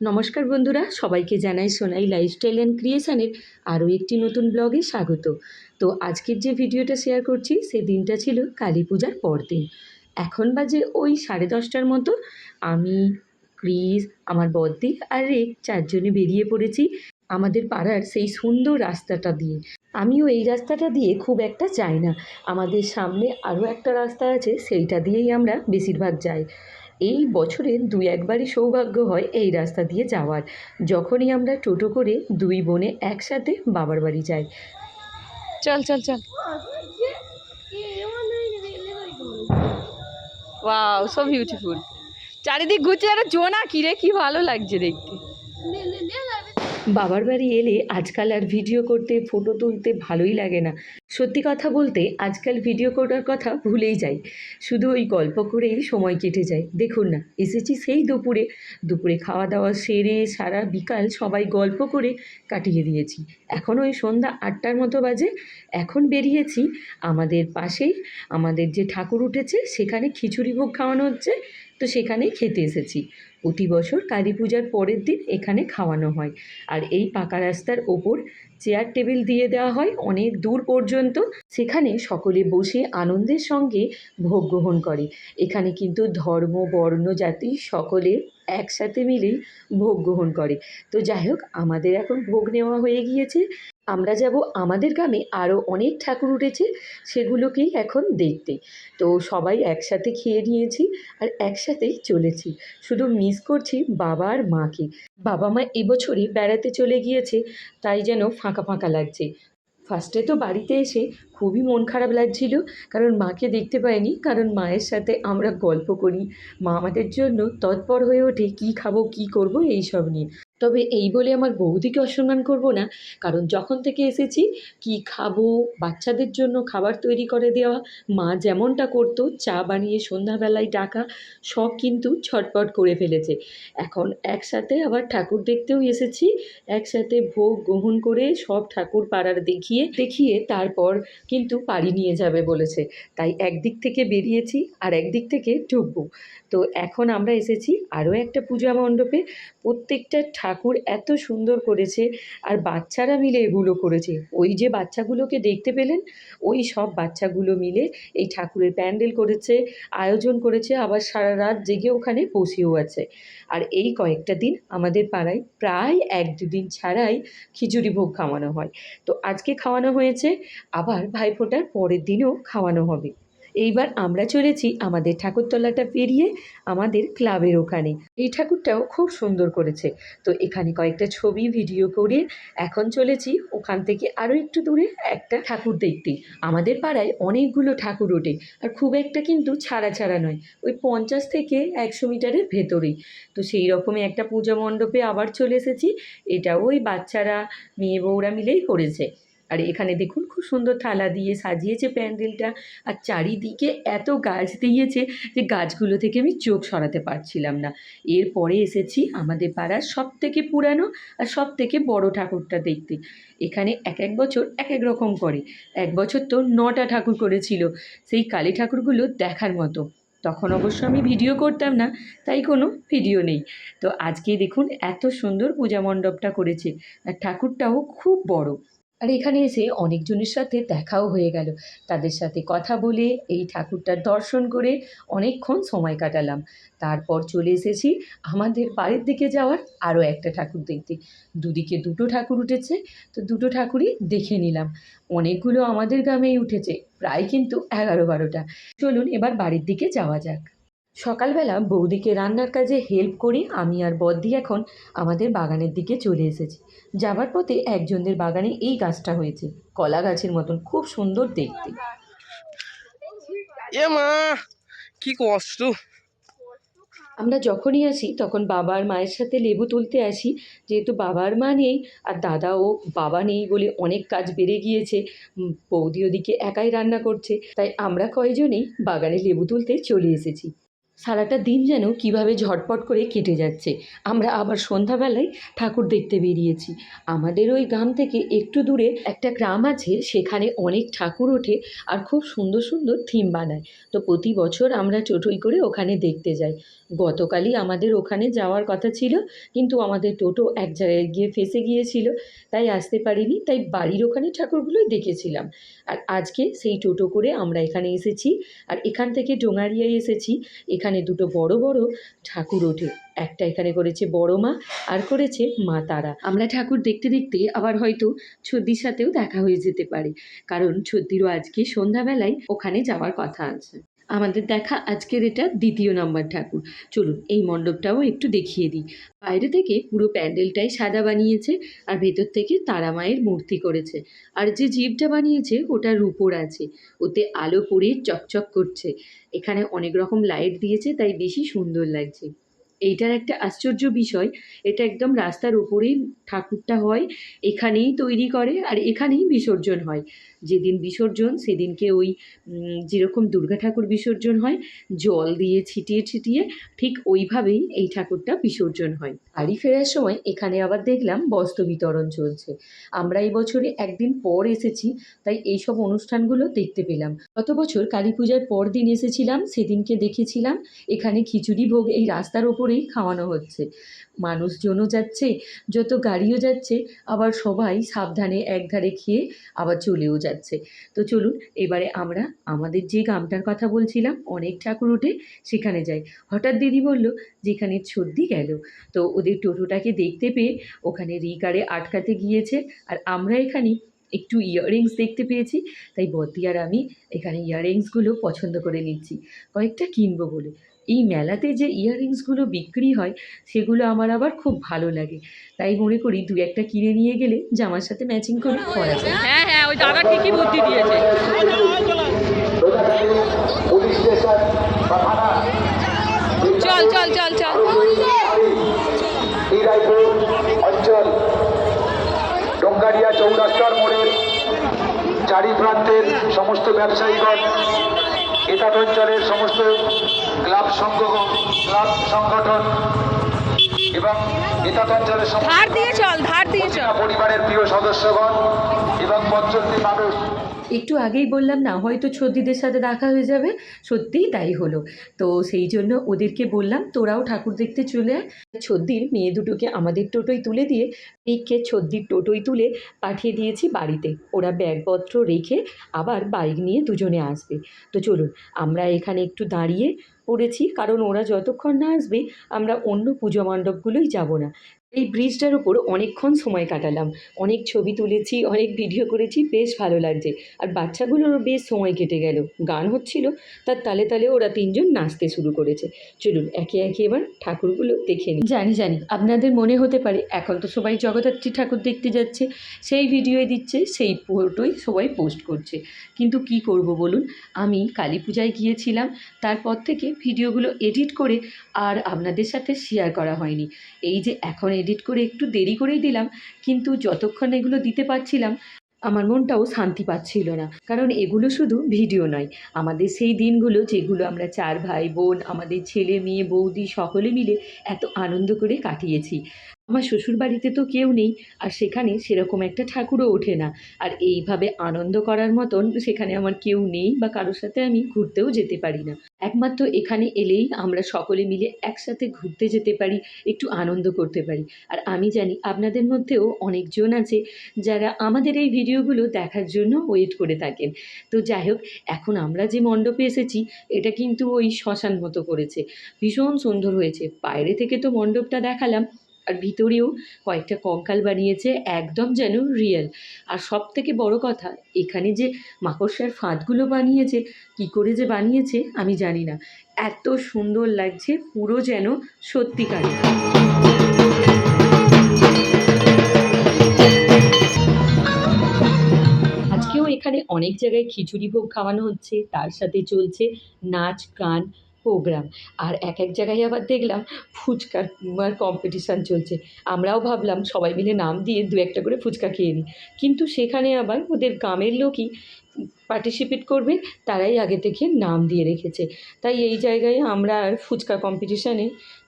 নমস্কার বন্ধুরা, সবাইকে জানাই সোনাই লাইফস্টাইল অ্যান্ড ক্রিয়েশনের আরও একটি নতুন ব্লগে স্বাগত। তো আজকের যে ভিডিওটা শেয়ার করছি সে দিনটা ছিল কালী পূজার পরদিন। এখন বাজে ওই সাড়ে দশটার মতো। আমি, ক্রিস, আমার বদ্দি আর রেক চারজনে বেরিয়ে পড়েছি আমাদের পাড়ার সেই সুন্দর রাস্তাটা দিয়ে। আমিও এই রাস্তাটা দিয়ে খুব একটা যাই না। আমাদের সামনে আরও একটা রাস্তা আছে সেইটা দিয়েই আমরা বেশিরভাগ যাই। এই বছরে দুই একবারই সৌভাগ্য হয় এই রাস্তা দিয়ে যাওয়ার। যখনই আমরা টোটো করে দুই বোনে একসাথে বাবার বাড়ি যাই। চল চল চল। ওয়াও সো বিউটিফুল চারিদিক ঘুরছে আর জোনা কিরে কি ভালো লাগছে দেখতে। বাবার বাড়ি এলে আজকাল আর ভিডিও করতে ফটো তুলতে ভালোই লাগে না। সত্যি কথা বলতে, আজকাল ভিডিও করার কথা ভুলেই যাই। শুধু ওই গল্প করেই সময় কেটে যায়। দেখুন না, এসেছি সেই দুপুরে। দুপুরে খাওয়া দাওয়া সেরে সারা বিকাল সবাই গল্প করে কাটিয়ে দিয়েছি। এখন ওই সন্ধ্যা আটটার মতো বাজে। এখন বেরিয়েছি। আমাদের পাশেই, আমাদের যে ঠাকুর উঠেছে, সেখানে খিচুড়ি ভোগ খাওয়ানো হচ্ছে। তো সেখানে খেতে এসেছি। প্রতি বছর কালী পূজার পরের দিন এখানে খাওয়ানো হয়। আর এই পাকা রাস্তার ওপর চেয়ার টেবিল দিয়ে দেওয়া হয়। অনেক দূর পর্যন্ত সেখানে সকলে বসে আনন্দের সঙ্গে ভোগ গ্রহণ করে। এখানে কিন্তু ধর্ম, বর্ণ জাতি সকলে একসাথে মিলেই ভোগ গ্রহণ করে। তো যাই হোক, আমাদের এখন ভোগ নেওয়া হয়ে গিয়েছে। আমরা যাব আমাদের গ্রামে আরও অনেক ঠাকুর উঠেছে, সেগুলোকেই এখন দেখতে। তো সবাই একসাথে খেয়ে নিয়েছি আর একসাথেই চলেছি। শুধু মিস করছি বাবা আর মাকে। বাবা মা এবছরই বেড়াতে চলে গিয়েছে, তাই যেন ফাঁকা ফাঁকা লাগছে। ফার্স্টে তো বাড়িতে এসে খুবই মন খারাপ লাগছিল, কারণ মাকে দেখতে পাইনি, কারণ মায়ের সাথে আমরা গল্প করি। মা আমাদের জন্য তৎপর হয়ে ওঠে, কী খাব, কী করব, এইসব নিয়ে। তবে এই বলে আমার বৌদিকে অসম্মান করব না। কারণ যখন থেকে এসেছি, কি খাব, বাচ্চাদের জন্য খাবার তৈরি করে দেওয়া, মা যেমনটা করতো, চা বানিয়ে সন্ধ্যাবেলায় ডাকা, সব কিন্তু ছটপট করে ফেলেছে। এখন একসাথে আবার ঠাকুর দেখতেও এসেছি। একসাথে ভোগ গ্রহণ করে সব ঠাকুর পাড়ার দেখিয়ে দেখিয়ে তারপর কিন্তু বাড়ি নিয়ে যাবে বলেছে। তাই একদিক থেকে বেরিয়েছি, আর একদিক থেকে ঢুকবো। তো এখন আমরা এসেছি আরও একটা পূজা মণ্ডপে। প্রত্যেকটা ঠাকুর এত সুন্দর করেছে আর বাচ্চারা মিলে এগুলো করেছে। ওই যে বাচ্চাগুলোকে দেখতে পেলেন, ওই সব বাচ্চাগুলো মিলে এই ঠাকুরের প্যান্ডেল করেছে, আয়োজন করেছে, আবার সারা রাত জেগে ওখানে বসেও আছে। আর এই কয়েকটা দিন আমাদের পাড়ায় প্রায় এক দুদিন ছাড়াই খিচুড়ি ভোগ খাওয়ানো হয়। তো আজকে খাওয়ানো হয়েছে, আবার ভাইফোঁটার পরের দিনও খাওয়ানো হবে। এইবার আমরা চলেছি আমাদের ঠাকুরতলাটা পেরিয়ে আমাদের ক্লাবের ওখানে। এই ঠাকুরটাও খুব সুন্দর করেছে। তো এখানে কয়েকটা ছবি, ভিডিও করে এখন চলেছি ওখান থেকে আরও একটু দূরে একটা ঠাকুর দেখতে। আমাদের পাড়ায় অনেকগুলো ঠাকুর ওঠে আর খুব একটা কিন্তু ছাড়া ছাড়া নয়, ওই পঞ্চাশ থেকে একশো মিটারের ভেতরেই। তো সেই রকমই একটা পূজা মণ্ডপে আবার চলে এসেছি। এটাও ওই বাচ্চারা, মেয়ে বউরা মিলেই করেছে। আর এখানে দেখুন খুব সুন্দর থালা দিয়ে সাজিয়েছে প্যান্ডেলটা। আর চারিদিকে এত গাছ দিয়েছে যে গাছগুলো থেকে আমি চোখ সরাতে পারছিলাম না। এরপরে এসেছি আমাদের পাড়ার সব থেকে পুরানো আর সব থেকে বড় ঠাকুরটা দেখতে। এখানে এক এক বছর এক এক রকম করে। এক বছর তো নটা ঠাকুর করেছিল। সেই কালী ঠাকুরগুলো দেখার মতো। তখন অবশ্য আমি ভিডিও করতাম না, তাই কোনো ভিডিও নেই। তো আজকে দেখুন এত সুন্দর পূজা মণ্ডপটা করেছে। আর ঠাকুরটাও খুব বড়। আর এখানে এসে অনেকজনের সাথে দেখাও হয়ে গেল। তাদের সাথে কথা বলে, এই ঠাকুরটার দর্শন করে অনেকক্ষণ সময় কাটালাম। তারপর চলে এসেছি আমাদের বাড়ির দিকে যাওয়ার আরও একটা ঠাকুর দেখতে। দুদিকে দুটো ঠাকুর উঠেছে, তো দুটো ঠাকুরই দেখে নিলাম। অনেকগুলো আমাদের গ্রামেই উঠেছে, প্রায় কিন্তু এগারো বারোটা। চলুন এবার বাড়ির দিকে যাওয়া যাক। সকালবেলা বৌদিকে রান্নার কাজে হেল্প করে আমি আর বদ্দি এখন আমাদের বাগানের দিকে চলে এসেছি। যাবার পথে একজনদের বাগানে এই গাছটা হয়েছে কলা গাছের মতন খুব সুন্দর দেখতে। এ মা কি কষ্ট। আমরা যখনই আসি তখন বাবার মায়ের সাথে লেবু তুলতে আসি যেহেতু বাবার মা নেই আর দাদা ও বাবা নেই বলে অনেক কাজ বেড়ে গিয়েছে বৌদি ওদিকে একাই রান্না করছে তাই আমরা কয়জনেই বাগানে লেবু তুলতে চলে এসেছি। সারাটা দিন যেন কীভাবে ঝটপট করে কেটে যাচ্ছে। আমরা আবার সন্ধ্যাবেলায় ঠাকুর দেখতে বেরিয়েছি। আমাদের ওই গ্রাম থেকে একটু দূরে একটা গ্রাম আছে, সেখানে অনেক ঠাকুর ওঠে আর খুব সুন্দর সুন্দর থিম বানায়। তো প্রতি বছর আমরা টোটোই করে ওখানে দেখতে যাই। গতকালই আমাদের ওখানে যাওয়ার কথা ছিল, কিন্তু আমাদের টোটো এক জায়গায় গিয়ে ফেসে গিয়েছিল, তাই আসতে পারিনি, তাই বাড়ির ওখানে ঠাকুরগুলোই দেখেছিলাম। আর আজকে সেই টোটো করে আমরা এখানে এসেছি, আর এখান থেকে ডোঙারিয়ায় এসেছি, এখানে দুটো বড় বড় ঠাকুর ওঠে, একটা এখানে করেছে বড় মা, আর করেছে মা তারা। আমরা ঠাকুর দেখতে দেখতে আবার হয়তো ছদ্দির সাথেও দেখা হয়ে যেতে পারে, কারণ ছদ্দিরও আজকে সন্ধ্যাবেলায় ওখানে যাওয়ার কথা আছে। আমাদের দেখা আজকের এটা দ্বিতীয় নম্বর ঠাকুর। চলুন, এই মণ্ডপটাও একটু দেখিয়ে দিই। বাইরে থেকে পুরো প্যান্ডেলটাই সাদা বানিয়েছে আর ভেতর থেকে তারা মায়ের মূর্তি করেছে। আর যে জীবটা বানিয়েছে ওটা রূপোর আছে। ওতে আলো পড়ে চকচক করছে। এখানে অনেক রকম লাইট দিয়েছে, তাই বেশি সুন্দর লাগছে। এইটার একটা আশ্চর্য বিষয়, এটা একদম রাস্তার উপরেই ঠাকুরটা হয়, এখানেই তৈরি করে আর এখানেই বিসর্জন হয়। যেদিন বিসর্জন, সেদিনকে ওই যেরকম দুর্গা ঠাকুর বিসর্জন হয়, জল দিয়ে ছিটিয়ে ছিটিয়ে ঠিক ওইভাবেই এই ঠাকুরটা বিসর্জন হয়। বাড়ি ফেরার সময় এখানে আবার দেখলাম বস্ত্র বিতরণ চলছে। আমরা এই বছরে একদিন পর এসেছি, তাই এইসব অনুষ্ঠানগুলো দেখতে পেলাম। গত বছর কালী পূজার পর দিন এসেছিলাম, সেদিনকে দেখেছিলাম, এখানে খিচুড়ি ভোগ এই রাস্তার ওপরেই খাওয়ানো হচ্ছে। মানুষজনও যাচ্ছে, যত গাড়িও যাচ্ছে, আবার সবাই সাবধানে একধারে খেয়ে আবার চলেও যাচ্ছে। তো চলুন, এবারে আমরা আমাদের যে গ্রামটার কথা বলছিলাম, অনেক ঠাকুর উঠে সেখানে যাই। হঠাৎ দিদি বলল, যেখানে সর্দি গেল। তো ওদের টোটোটাকে দেখতে পেয়ে ওখানে রিকারে আটকাতে গিয়েছে, আর আমরা এখানে একটু ইয়াররিংস দেখতে পেয়েছি, তাই বদ্দি আর আমি এখানে ইয়াররিংসগুলো পছন্দ করে নিচ্ছি। কয়েকটা কিনবো বলে। এই মেলাতে যে ইয়াররিংসগুলো বিক্রি হয় সেগুলো আমার আবার খুব ভালো লাগে। তাই মনে করি দু একটা কিনে নিয়ে গেলে জামার সাথে ম্যাচিং করে পরা যায়। হ্যাঁ হ্যাঁ ওই দাদা ঠিকই বুদ্ধি দিয়েছে। পুলিশ স্টেশন বা থানা চল চল চল চল। হিরাইপুর অঞ্চল ডোঙ্গারিয়া চৌরাস্তার মোড়ের চারি প্রান্তের সমস্ত ব্যবসায়ীগণ এতাত অঞ্চলের সমস্ত ক্লাব সংঘ ক্লাব সংগঠন এবং এতাত অঞ্চলের সমস্ত ধার দিয়ে চল ধার দিয়ে চল। পরিবারের প্রিয় সদস্যগণ এবং পঞ্চল্লিশ মানুষ একটু আগেই বললাম না, হয়তো ছদ্দিদের সাথে দেখা হয়ে যাবে, সত্যিই তাই হলো। তো সেই জন্য ওদেরকে বললাম, তোরাও ঠাকুর দেখতে চলে আয়। ছদ্দির মেয়ে দুটোকে আমাদের টোটোয় তুলে দিয়ে এইকে ছদ্দির টোটোয় তুলে পাঠিয়ে দিয়েছি বাড়িতে। ওরা ব্যাগপত্র রেখে আবার বাইক নিয়ে দুজনে আসবে। তো চলুন, আমরা এখানে একটু দাঁড়িয়ে পড়েছি, কারণ ওরা যতক্ষণ না আসবে, আমরা অন্য পুজো মণ্ডপগুলোই যাব না। এই ব্রিজটার উপর অনেকক্ষণ সময় কাটালাম। অনেক ছবি তুলেছি, অনেক ভিডিও করেছি, বেশ ভালো লাগছে। আর বাচ্চাগুলোরও বেশ সময় কেটে গেল। গান হচ্ছিল, তার তালে তালে ওরা তিনজন নাচতে শুরু করেছে। চলুন, একে একে এবার ঠাকুরগুলো দেখে নিই। জানি জানি, আপনাদের মনে হতে পারে, এখন তো সবাই জগদ্ধাত্রী ঠাকুর দেখতে যাচ্ছে। সেই ভিডিওই দিচ্ছে, সেই ফটোই সবাই পোস্ট করছে। কিন্তু কি করব বলুন? আমি কালী পূজায় গিয়েছিলাম, তারপর থেকে ভিডিওগুলো এডিট করে আর আপনাদের সাথে শেয়ার করা হয়নি। এই যে এখন এডিট করে একটু দেরি করেই দিলাম, কিন্তু যতক্ষণ এগুলো দিতে পারছিলাম, আমার মনটাও শান্তি পাচ্ছিল না। কারণ এগুলো শুধু ভিডিও নয়, আমাদের সেই দিনগুলো যেগুলো আমরা চার ভাই, বোন, আমাদের ছেলে, মেয়ে, বৌদি, সকলে মিলে এত আনন্দ করে কাটিয়েছি। আমার শ্বশুর বাড়িতে তো কেউ নেই, আর সেখানে সেরকম একটা ঠাকুরও ওঠে না। আর এইভাবে আনন্দ করার মতন সেখানে আমার কেউ নেই বা কারোর সাথে আমি ঘুরতেও যেতে পারি না। একমাত্র এখানে এলেই আমরা সকলে মিলে একসাথে ঘুরতে যেতে পারি, একটু আনন্দ করতে পারি। আর আমি জানি আপনাদের মধ্যেও অনেকজন আছে যারা আমাদের এই ভিডিওগুলো দেখার জন্য ওয়েট করে থাকেন। তো যাই হোক, এখন আমরা যে মণ্ডপে এসেছি, এটা কিন্তু ওই শ্মশান মতো করেছে। ভীষণ সুন্দর হয়েছে। বাইরে থেকে তো মণ্ডপটা দেখালাম আর ভিতরেও কয়েকটা কঙ্কাল বানিয়েছে, একদম যেন রিয়েল আর সব থেকে বড় কথা, এখানে যে মাকড়সার ফাঁদগুলো বানিয়েছে, কি করে যে বানিয়েছে, আমি জানি না। এত সুন্দর লাগছে, পুরো যেন সত্যিকারের। আজকেও এখানে অনেক জায়গায় খিচুড়ি ভোগ খাওয়ানো হচ্ছে, তার সাথে চলছে নাচ, গান প্রোগ্রাম। আর এক এক জায়গায় আবার দেখলাম ফুচকার কম্পিটিশান চলছে। আমরাও ভাবলাম সবাই মিলে নাম দিয়ে দু একটা করে ফুচকা খেয়ে নিই। কিন্তু সেখানে আবার ওদের গ্রামের লোকই পার্টিসিপেট করবে তারাই আগে থেকে নাম দিয়ে রেখেছে। তাই এই জায়গায় আমরা আর ফুচকা কম্পিটিশানে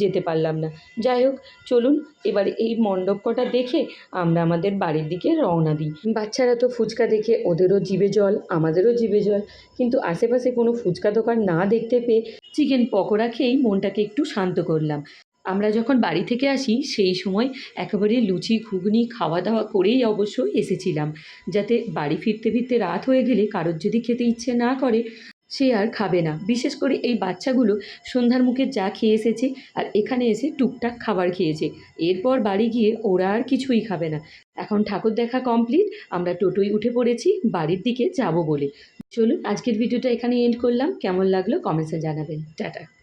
যেতে পারলাম না। যাই হোক, চলুন এবার এই মণ্ডপ কটা দেখে আমরা আমাদের বাড়ির দিকে রওনা দিই। বাচ্চারা তো ফুচকা দেখে ওদেরও জিভে জল, আমাদেরও জিভে জল, কিন্তু আশেপাশে কোনো ফুচকা দোকান না দেখতে পেয়ে চিকেন পকোড়া খেয়েই মনটাকে একটু শান্ত করলাম। আমরা যখন বাড়ি থেকে আসি, সেই সময় একেবারে লুচি, ঘুগনি খাওয়া দাওয়া করেই অবশ্য এসেছিলাম। যাতে বাড়ি ফিরতে ফিরতে রাত হয়ে গেলে কারোর যদি খেতে ইচ্ছে না করে, সে আর খাবে না। বিশেষ করে এই বাচ্চাগুলো সন্ধ্যার মুখে যা খেয়ে এসেছে আর এখানে এসে টুকটাক খাবার খেয়েছে। এরপর বাড়ি গিয়ে ওরা আর কিছুই খাবে না। এখন ঠাকুর দেখা কমপ্লিট আমরা টোটোয় উঠে পড়েছি, বাড়ির দিকে যাব বলে। চলুন, আজকের ভিডিওটা এখানে এন্ড করলাম। কেমন লাগল কমেন্টসে জানাবেন। টাটা।